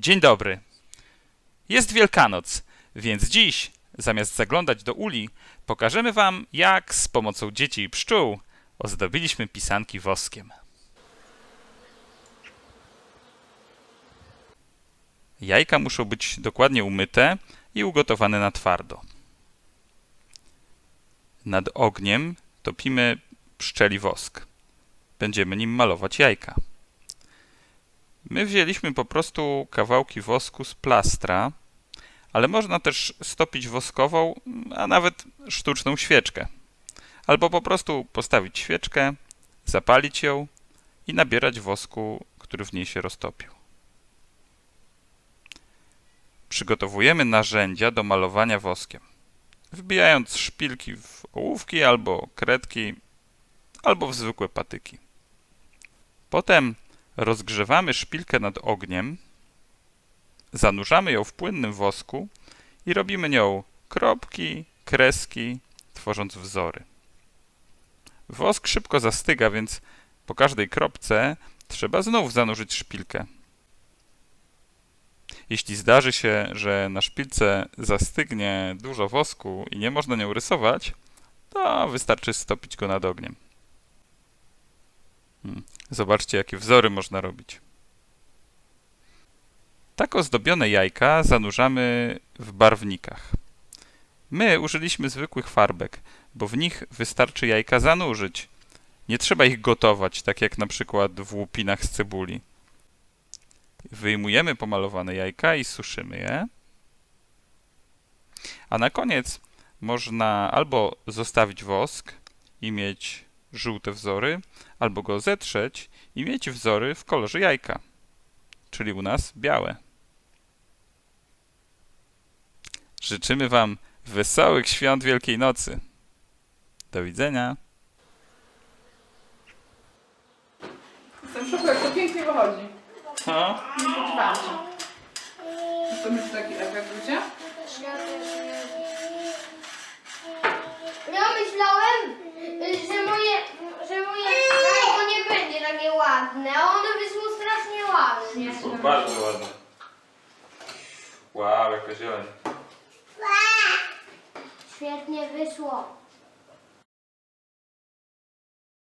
Dzień dobry. Jest Wielkanoc, więc dziś, zamiast zaglądać do uli, pokażemy Wam, jak z pomocą dzieci i pszczół ozdobiliśmy pisanki woskiem. Jajka muszą być dokładnie umyte i ugotowane na twardo. Nad ogniem topimy pszczeli wosk. Będziemy nim malować jajka. My wzięliśmy po prostu kawałki wosku z plastra, ale można też stopić woskową, a nawet sztuczną świeczkę. Albo po prostu postawić świeczkę, zapalić ją i nabierać wosku, który w niej się roztopił. Przygotowujemy narzędzia do malowania woskiem, wbijając szpilki w ołówki albo kredki, albo w zwykłe patyki. Potem rozgrzewamy szpilkę nad ogniem, zanurzamy ją w płynnym wosku i robimy nią kropki, kreski, tworząc wzory. Wosk szybko zastyga, więc po każdej kropce trzeba znów zanurzyć szpilkę. Jeśli zdarzy się, że na szpilce zastygnie dużo wosku i nie można nią rysować, to wystarczy stopić go nad ogniem. Zobaczcie, jakie wzory można robić. Tak ozdobione jajka zanurzamy w barwnikach. My użyliśmy zwykłych farbek, bo w nich wystarczy jajka zanurzyć. Nie trzeba ich gotować, tak jak na przykład w łupinach z cebuli. Wyjmujemy pomalowane jajka i suszymy je. A na koniec można albo zostawić wosk i mieć żółte wzory, albo go zetrzeć i mieć wzory w kolorze jajka, czyli u nas białe. Życzymy Wam wesołych świąt Wielkiej Nocy. Do widzenia. Jestem w szoku, jak to pięknie wychodzi. Co? Nie spodziewałam się. To będzie taki efekt, wiecie? Ja ładne, a ono wyszło strasznie ładnie. bardzo ładne. Wow, jaka zieleń. Świetnie wyszło.